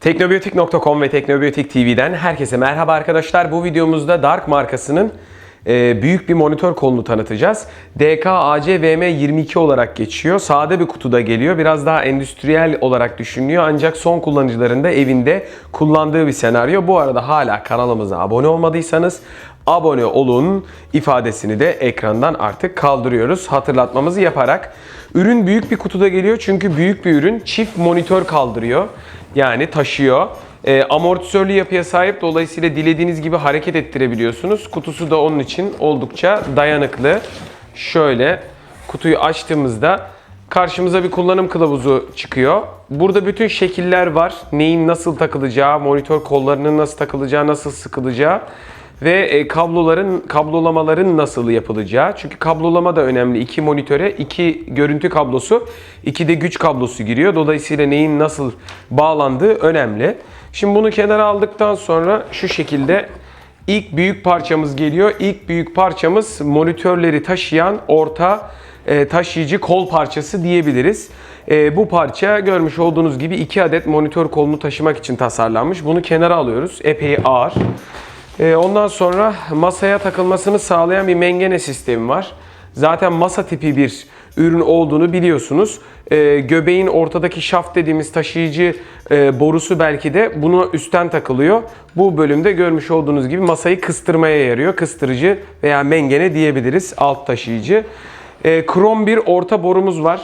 Teknobiyotik.com ve Teknobiyotik TV'den herkese merhaba arkadaşlar. Bu videomuzda Dark markasının e, büyük bir monitör kolunu tanıtacağız. DK-AC-VM22 olarak geçiyor. Sade bir kutuda geliyor. Biraz daha endüstriyel olarak düşünülüyor. Ancak son kullanıcıların da evinde kullandığı bir senaryo. Bu arada hala kanalımıza abone olmadıysanız abone olun ifadesini de ekrandan artık kaldırıyoruz. Hatırlatmamızı yaparak. Ürün büyük bir kutuda geliyor çünkü büyük bir ürün çift monitör kaldırıyor. Yani taşıyor. E, amortisörlü yapıya sahip dolayısıyla dilediğiniz gibi hareket ettirebiliyorsunuz. Kutusu da onun için oldukça dayanıklı. Şöyle kutuyu açtığımızda karşımıza bir kullanım kılavuzu çıkıyor. Burada bütün şekiller var. Neyin nasıl takılacağı, monitör kollarının nasıl takılacağı, nasıl sıkılacağı ve e, kabloların kablolamaların nasıl yapılacağı. Çünkü kablolama da önemli. İki monitöre iki görüntü kablosu, iki de güç kablosu giriyor. Dolayısıyla neyin nasıl bağlandığı önemli. Şimdi bunu kenara aldıktan sonra şu şekilde ilk büyük parçamız geliyor. İlk büyük parçamız monitörleri taşıyan orta e, taşıyıcı kol parçası diyebiliriz. E, bu parça görmüş olduğunuz gibi iki adet monitör kolunu taşımak için tasarlanmış. Bunu kenara alıyoruz. Epey ağır. Ee, Ondan sonra masaya takılmasını sağlayan bir mengene sistemi var. Zaten masa tipi bir ürün olduğunu biliyorsunuz. Ee, Göbeğin ortadaki şaft dediğimiz taşıyıcı e, borusu belki de bunu üstten takılıyor. Bu bölümde görmüş olduğunuz gibi masayı kıstırmaya yarıyor. Kıstırıcı veya mengene diyebiliriz alt taşıyıcı. Ee, Krom bir orta borumuz var.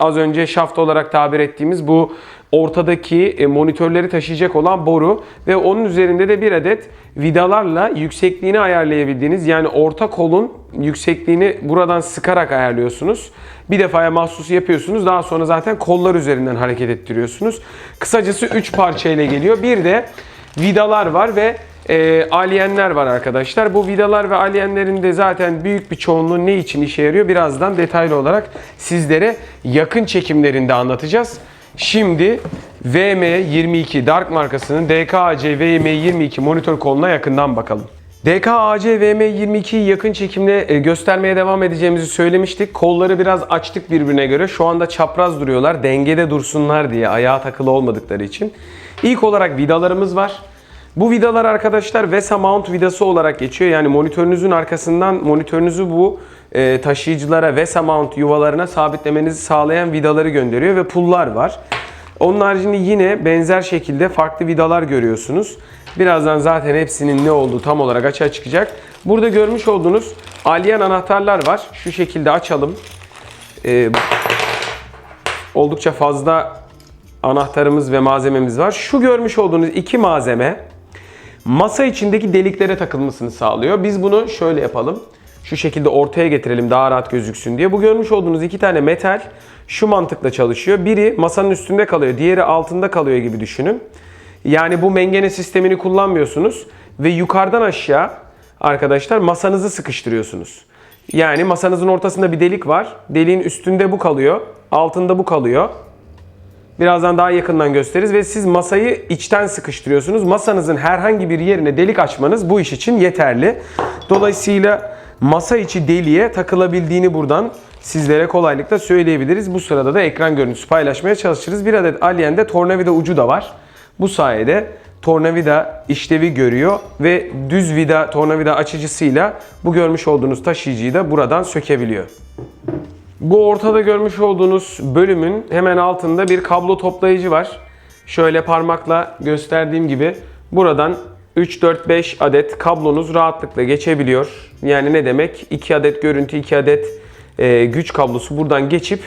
Az önce şaft olarak tabir ettiğimiz bu ortadaki e, monitörleri taşıyacak olan boru ve onun üzerinde de bir adet vidalarla yüksekliğini ayarlayabildiğiniz yani orta kolun yüksekliğini buradan sıkarak ayarlıyorsunuz. Bir defaya mahsus yapıyorsunuz. Daha sonra zaten kollar üzerinden hareket ettiriyorsunuz. Kısacası 3 parça ile geliyor. Bir de vidalar var ve e, alyenler var arkadaşlar. Bu vidalar ve alyenlerin de zaten büyük bir çoğunluğu ne için işe yarıyor? Birazdan detaylı olarak sizlere yakın çekimlerinde anlatacağız. Şimdi VM22 Dark markasının DKAC VM22 monitör koluna yakından bakalım. DKAC VM22'yi yakın çekimle e, göstermeye devam edeceğimizi söylemiştik. Kolları biraz açtık birbirine göre. Şu anda çapraz duruyorlar. Dengede dursunlar diye ayağa takılı olmadıkları için. İlk olarak vidalarımız var. Bu vidalar arkadaşlar VESA mount vidası olarak geçiyor. Yani monitörünüzün arkasından monitörünüzü bu e, taşıyıcılara VESA mount yuvalarına sabitlemenizi sağlayan vidaları gönderiyor ve pullar var. Onun haricinde yine benzer şekilde farklı vidalar görüyorsunuz. Birazdan zaten hepsinin ne olduğu tam olarak açığa çıkacak. Burada görmüş olduğunuz alien anahtarlar var. Şu şekilde açalım. Ee, oldukça fazla anahtarımız ve malzememiz var. Şu görmüş olduğunuz iki malzeme masa içindeki deliklere takılmasını sağlıyor. Biz bunu şöyle yapalım. Şu şekilde ortaya getirelim daha rahat gözüksün diye. Bu görmüş olduğunuz iki tane metal şu mantıkla çalışıyor. Biri masanın üstünde kalıyor, diğeri altında kalıyor gibi düşünün. Yani bu mengene sistemini kullanmıyorsunuz ve yukarıdan aşağı arkadaşlar masanızı sıkıştırıyorsunuz. Yani masanızın ortasında bir delik var. Deliğin üstünde bu kalıyor, altında bu kalıyor. Birazdan daha yakından gösteririz ve siz masayı içten sıkıştırıyorsunuz. Masanızın herhangi bir yerine delik açmanız bu iş için yeterli. Dolayısıyla masa içi deliğe takılabildiğini buradan sizlere kolaylıkla söyleyebiliriz. Bu sırada da ekran görüntüsü paylaşmaya çalışırız. Bir adet Alien'de tornavida ucu da var. Bu sayede tornavida işlevi görüyor ve düz vida tornavida açıcısıyla bu görmüş olduğunuz taşıyıcıyı da buradan sökebiliyor. Bu ortada görmüş olduğunuz bölümün hemen altında bir kablo toplayıcı var. Şöyle parmakla gösterdiğim gibi buradan 3, 4, 5 adet kablonuz rahatlıkla geçebiliyor. Yani ne demek? 2 adet görüntü, 2 adet e, güç kablosu buradan geçip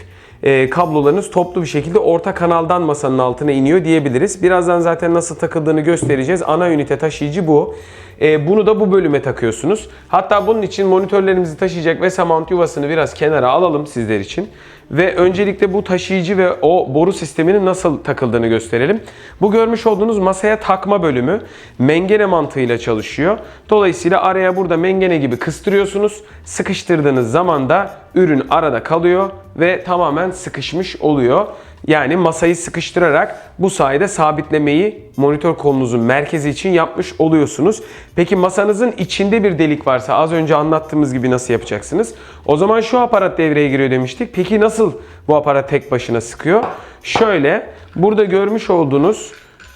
e, kablolarınız toplu bir şekilde orta kanaldan masanın altına iniyor diyebiliriz. Birazdan zaten nasıl takıldığını göstereceğiz. Ana ünite taşıyıcı bu. E, bunu da bu bölüme takıyorsunuz. Hatta bunun için monitörlerimizi taşıyacak ve mount yuvasını biraz kenara alalım sizler için. Ve öncelikle bu taşıyıcı ve o boru sisteminin nasıl takıldığını gösterelim. Bu görmüş olduğunuz masaya takma bölümü mengene mantığıyla çalışıyor. Dolayısıyla araya burada mengene gibi kıstırıyorsunuz. Sıkıştırdığınız zaman da ürün arada kalıyor ve tamamen sıkışmış oluyor. Yani masayı sıkıştırarak bu sayede sabitlemeyi monitör kolunuzun merkezi için yapmış oluyorsunuz. Peki masanızın içinde bir delik varsa az önce anlattığımız gibi nasıl yapacaksınız? O zaman şu aparat devreye giriyor demiştik. Peki nasıl bu aparat tek başına sıkıyor? Şöyle burada görmüş olduğunuz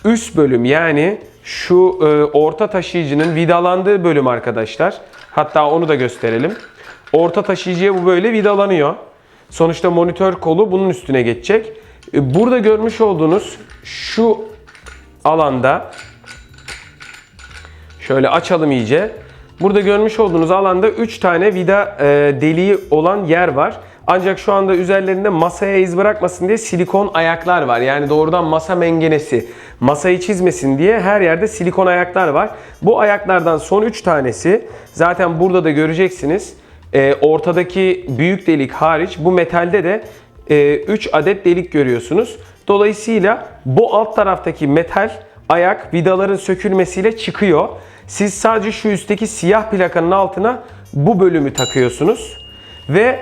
üst bölüm yani şu e, orta taşıyıcının vidalandığı bölüm arkadaşlar. Hatta onu da gösterelim. Orta taşıyıcıya bu böyle vidalanıyor. Sonuçta monitör kolu bunun üstüne geçecek. E, Burada görmüş olduğunuz şu alanda şöyle açalım iyice. Burada görmüş olduğunuz alanda 3 tane vida e, deliği olan yer var. Ancak şu anda üzerlerinde masaya iz bırakmasın diye silikon ayaklar var. Yani doğrudan masa mengenesi masayı çizmesin diye her yerde silikon ayaklar var. Bu ayaklardan son 3 tanesi zaten burada da göreceksiniz. E, ortadaki büyük delik hariç bu metalde de 3 adet delik görüyorsunuz. Dolayısıyla bu alt taraftaki metal ayak vidaların sökülmesiyle çıkıyor. Siz sadece şu üstteki siyah plakanın altına bu bölümü takıyorsunuz. Ve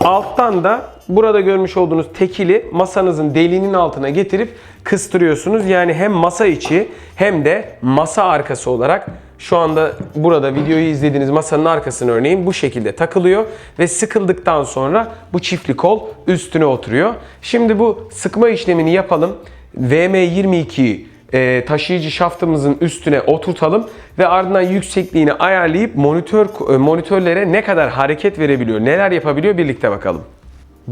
alttan da burada görmüş olduğunuz tekili masanızın deliğinin altına getirip kıstırıyorsunuz. Yani hem masa içi hem de masa arkası olarak şu anda burada videoyu izlediğiniz masanın arkasına örneğin bu şekilde takılıyor ve sıkıldıktan sonra bu çiftli kol üstüne oturuyor. Şimdi bu sıkma işlemini yapalım. VM22 e, taşıyıcı şaftımızın üstüne oturtalım ve ardından yüksekliğini ayarlayıp monitör e, monitörlere ne kadar hareket verebiliyor, neler yapabiliyor birlikte bakalım.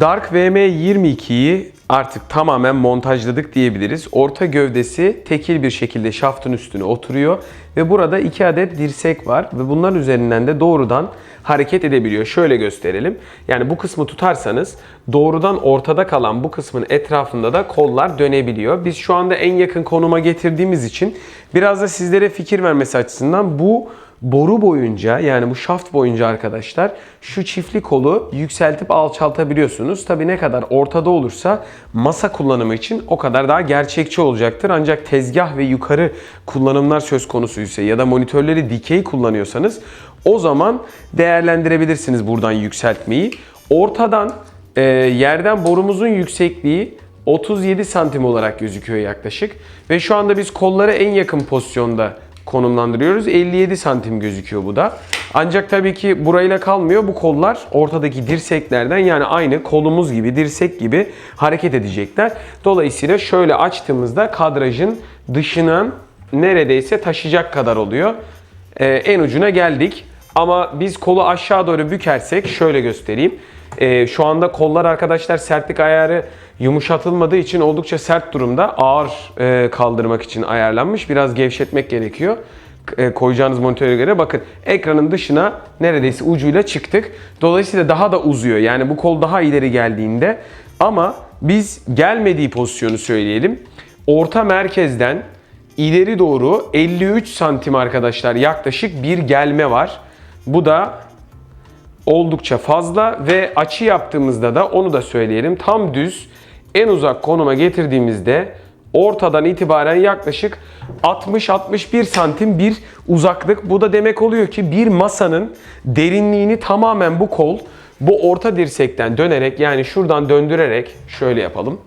Dark VM22'yi artık tamamen montajladık diyebiliriz. Orta gövdesi tekil bir şekilde şaftın üstüne oturuyor ve burada iki adet dirsek var ve bunların üzerinden de doğrudan hareket edebiliyor. Şöyle gösterelim. Yani bu kısmı tutarsanız doğrudan ortada kalan bu kısmın etrafında da kollar dönebiliyor. Biz şu anda en yakın konuma getirdiğimiz için biraz da sizlere fikir vermesi açısından bu boru boyunca yani bu şaft boyunca arkadaşlar şu çiftli kolu yükseltip alçaltabiliyorsunuz. Tabi ne kadar ortada olursa masa kullanımı için o kadar daha gerçekçi olacaktır. Ancak tezgah ve yukarı kullanımlar söz konusuysa ya da monitörleri dikey kullanıyorsanız o zaman değerlendirebilirsiniz buradan yükseltmeyi. Ortadan e, yerden borumuzun yüksekliği 37 santim olarak gözüküyor yaklaşık. Ve şu anda biz kollara en yakın pozisyonda konumlandırıyoruz. 57 santim gözüküyor bu da. Ancak tabii ki burayla kalmıyor. Bu kollar ortadaki dirseklerden yani aynı kolumuz gibi, dirsek gibi hareket edecekler. Dolayısıyla şöyle açtığımızda kadrajın dışından neredeyse taşıyacak kadar oluyor. Ee, en ucuna geldik. Ama biz kolu aşağı doğru bükersek şöyle göstereyim. Ee, şu anda kollar arkadaşlar sertlik ayarı yumuşatılmadığı için oldukça sert durumda. Ağır e, kaldırmak için ayarlanmış. Biraz gevşetmek gerekiyor. E, koyacağınız monitöre göre bakın ekranın dışına neredeyse ucuyla çıktık. Dolayısıyla daha da uzuyor. Yani bu kol daha ileri geldiğinde ama biz gelmediği pozisyonu söyleyelim. Orta merkezden ileri doğru 53 santim arkadaşlar yaklaşık bir gelme var. Bu da oldukça fazla ve açı yaptığımızda da onu da söyleyelim. Tam düz en uzak konuma getirdiğimizde ortadan itibaren yaklaşık 60-61 santim bir uzaklık. Bu da demek oluyor ki bir masanın derinliğini tamamen bu kol bu orta dirsekten dönerek yani şuradan döndürerek şöyle yapalım.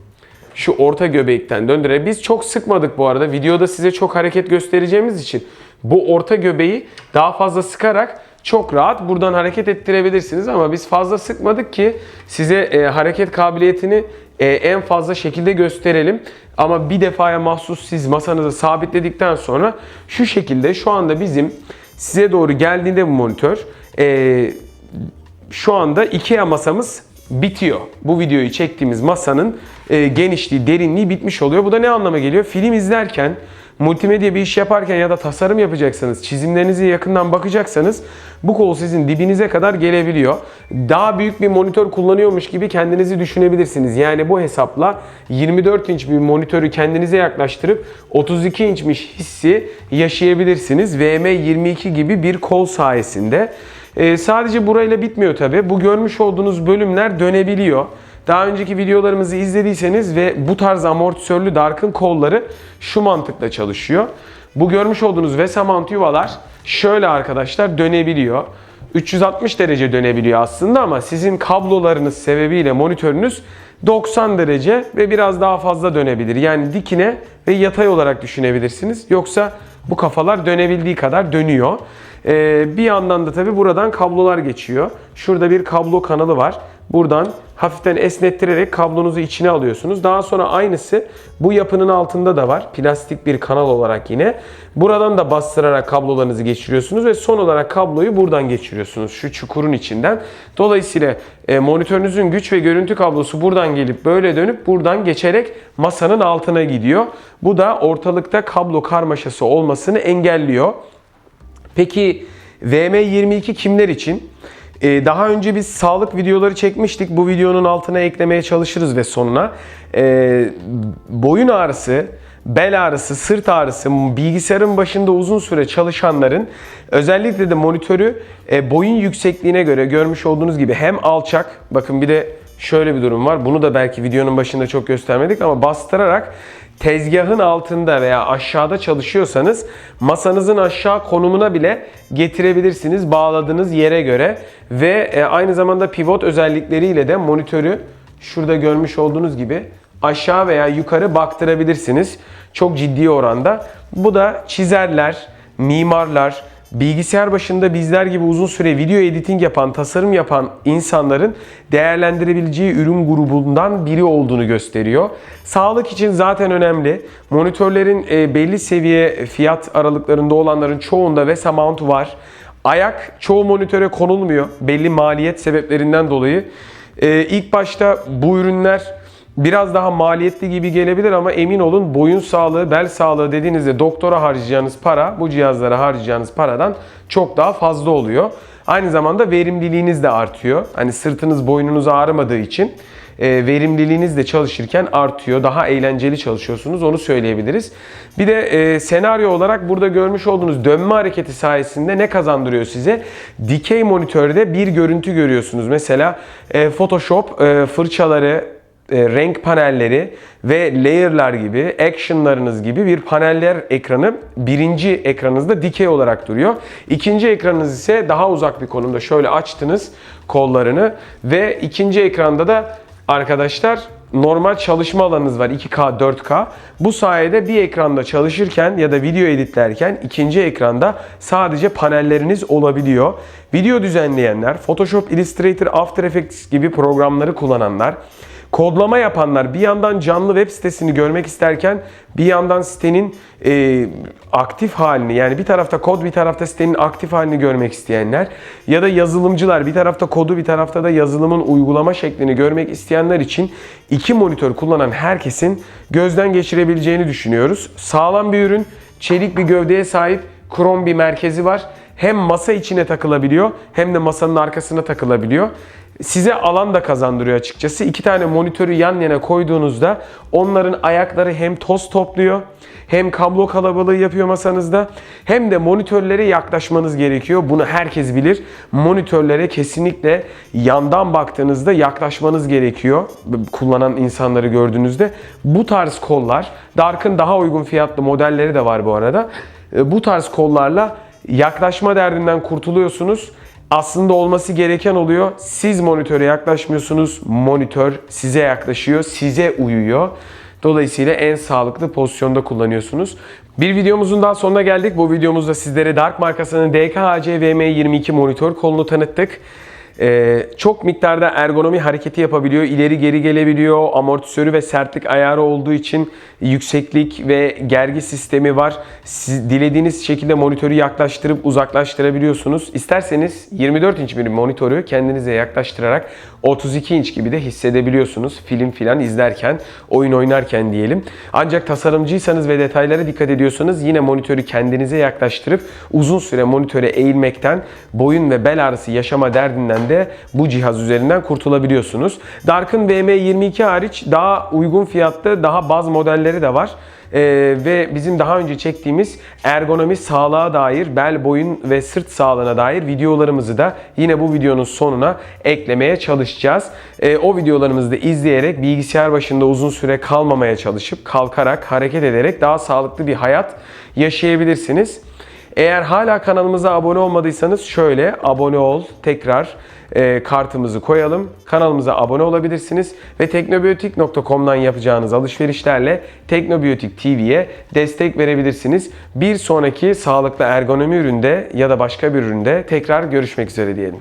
Şu orta göbekten döndürerek biz çok sıkmadık bu arada. Videoda size çok hareket göstereceğimiz için bu orta göbeği daha fazla sıkarak çok rahat buradan hareket ettirebilirsiniz ama biz fazla sıkmadık ki size e, hareket kabiliyetini e, en fazla şekilde gösterelim. Ama bir defaya mahsus siz masanızı sabitledikten sonra şu şekilde şu anda bizim size doğru geldiğinde bu monitör e, şu anda IKEA masamız bitiyor. Bu videoyu çektiğimiz masanın e, genişliği, derinliği bitmiş oluyor. Bu da ne anlama geliyor? Film izlerken, multimedya bir iş yaparken ya da tasarım yapacaksanız, çizimlerinizi yakından bakacaksanız bu kol sizin dibinize kadar gelebiliyor. Daha büyük bir monitör kullanıyormuş gibi kendinizi düşünebilirsiniz. Yani bu hesapla 24 inç bir monitörü kendinize yaklaştırıp 32 inçmiş hissi yaşayabilirsiniz. VM22 gibi bir kol sayesinde. Ee, sadece burayla bitmiyor tabi. Bu görmüş olduğunuz bölümler dönebiliyor. Daha önceki videolarımızı izlediyseniz ve bu tarz amortisörlü Dark'ın kolları şu mantıkla çalışıyor. Bu görmüş olduğunuz VESA mount yuvalar şöyle arkadaşlar dönebiliyor. 360 derece dönebiliyor aslında ama sizin kablolarınız sebebiyle monitörünüz 90 derece ve biraz daha fazla dönebilir. Yani dikine ve yatay olarak düşünebilirsiniz. Yoksa bu kafalar dönebildiği kadar dönüyor. Ee, bir yandan da tabi buradan kablolar geçiyor. Şurada bir kablo kanalı var. Buradan hafiften esnettirerek kablonuzu içine alıyorsunuz. Daha sonra aynısı bu yapının altında da var. Plastik bir kanal olarak yine. Buradan da bastırarak kablolarınızı geçiriyorsunuz ve son olarak kabloyu buradan geçiriyorsunuz. Şu çukurun içinden. Dolayısıyla e, monitörünüzün güç ve görüntü kablosu buradan gelip böyle dönüp buradan geçerek masanın altına gidiyor. Bu da ortalıkta kablo karmaşası olmasını engelliyor. Peki VM22 kimler için? Ee, daha önce biz sağlık videoları çekmiştik. Bu videonun altına eklemeye çalışırız ve sonuna. Ee, boyun ağrısı, bel ağrısı, sırt ağrısı, bilgisayarın başında uzun süre çalışanların özellikle de monitörü e, boyun yüksekliğine göre görmüş olduğunuz gibi hem alçak, bakın bir de şöyle bir durum var. Bunu da belki videonun başında çok göstermedik ama bastırarak tezgahın altında veya aşağıda çalışıyorsanız masanızın aşağı konumuna bile getirebilirsiniz bağladığınız yere göre ve e, aynı zamanda pivot özellikleriyle de monitörü şurada görmüş olduğunuz gibi aşağı veya yukarı baktırabilirsiniz. Çok ciddi oranda. Bu da çizerler, mimarlar, bilgisayar başında bizler gibi uzun süre video editing yapan, tasarım yapan insanların değerlendirebileceği ürün grubundan biri olduğunu gösteriyor. Sağlık için zaten önemli. Monitörlerin e, belli seviye fiyat aralıklarında olanların çoğunda VESA mount var. Ayak çoğu monitöre konulmuyor belli maliyet sebeplerinden dolayı. E, ilk başta bu ürünler biraz daha maliyetli gibi gelebilir ama emin olun boyun sağlığı, bel sağlığı dediğinizde doktora harcayacağınız para bu cihazlara harcayacağınız paradan çok daha fazla oluyor. Aynı zamanda verimliliğiniz de artıyor. Hani sırtınız boynunuz ağrımadığı için e, verimliliğiniz de çalışırken artıyor. Daha eğlenceli çalışıyorsunuz onu söyleyebiliriz. Bir de e, senaryo olarak burada görmüş olduğunuz dönme hareketi sayesinde ne kazandırıyor size? Dikey monitörde bir görüntü görüyorsunuz. Mesela e, Photoshop fırçaları, renk panelleri ve layer'lar gibi, action'larınız gibi bir paneller ekranı birinci ekranınızda dikey olarak duruyor. İkinci ekranınız ise daha uzak bir konumda. Şöyle açtınız kollarını ve ikinci ekranda da arkadaşlar normal çalışma alanınız var 2K, 4K. Bu sayede bir ekranda çalışırken ya da video editlerken ikinci ekranda sadece panelleriniz olabiliyor. Video düzenleyenler, Photoshop, Illustrator, After Effects gibi programları kullananlar, kodlama yapanlar bir yandan canlı web sitesini görmek isterken bir yandan sitenin e, aktif halini yani bir tarafta kod bir tarafta sitenin aktif halini görmek isteyenler ya da yazılımcılar bir tarafta kodu bir tarafta da yazılımın uygulama şeklini görmek isteyenler için iki monitör kullanan herkesin gözden geçirebileceğini düşünüyoruz. Sağlam bir ürün, çelik bir gövdeye sahip, krom bir merkezi var. Hem masa içine takılabiliyor hem de masanın arkasına takılabiliyor size alan da kazandırıyor açıkçası. İki tane monitörü yan yana koyduğunuzda onların ayakları hem toz topluyor hem kablo kalabalığı yapıyor masanızda hem de monitörlere yaklaşmanız gerekiyor. Bunu herkes bilir. Monitörlere kesinlikle yandan baktığınızda yaklaşmanız gerekiyor. Kullanan insanları gördüğünüzde. Bu tarz kollar, Dark'ın daha uygun fiyatlı modelleri de var bu arada. Bu tarz kollarla yaklaşma derdinden kurtuluyorsunuz aslında olması gereken oluyor. Siz monitöre yaklaşmıyorsunuz. Monitör size yaklaşıyor, size uyuyor. Dolayısıyla en sağlıklı pozisyonda kullanıyorsunuz. Bir videomuzun daha sonuna geldik. Bu videomuzda sizlere Dark markasının DKHC VM22 monitör kolunu tanıttık. Ee, çok miktarda ergonomi hareketi yapabiliyor, ileri geri gelebiliyor, amortisörü ve sertlik ayarı olduğu için yükseklik ve gergi sistemi var. Siz dilediğiniz şekilde monitörü yaklaştırıp uzaklaştırabiliyorsunuz. İsterseniz 24 inç bir monitörü kendinize yaklaştırarak 32 inç gibi de hissedebiliyorsunuz. Film filan izlerken, oyun oynarken diyelim. Ancak tasarımcıysanız ve detaylara dikkat ediyorsanız yine monitörü kendinize yaklaştırıp uzun süre monitöre eğilmekten, boyun ve bel ağrısı yaşama derdinden de bu cihaz üzerinden kurtulabiliyorsunuz. Dark'ın VM22 hariç daha uygun fiyatlı daha baz modelleri de var. Ee, ve bizim daha önce çektiğimiz ergonomi sağlığa dair, bel, boyun ve sırt sağlığına dair videolarımızı da yine bu videonun sonuna eklemeye çalışacağız. Ee, o videolarımızı da izleyerek bilgisayar başında uzun süre kalmamaya çalışıp kalkarak, hareket ederek daha sağlıklı bir hayat yaşayabilirsiniz. Eğer hala kanalımıza abone olmadıysanız şöyle abone ol tekrar e, kartımızı koyalım. Kanalımıza abone olabilirsiniz ve teknobiyotik.com'dan yapacağınız alışverişlerle Teknobiyotik TV'ye destek verebilirsiniz. Bir sonraki sağlıklı ergonomi üründe ya da başka bir üründe tekrar görüşmek üzere diyelim.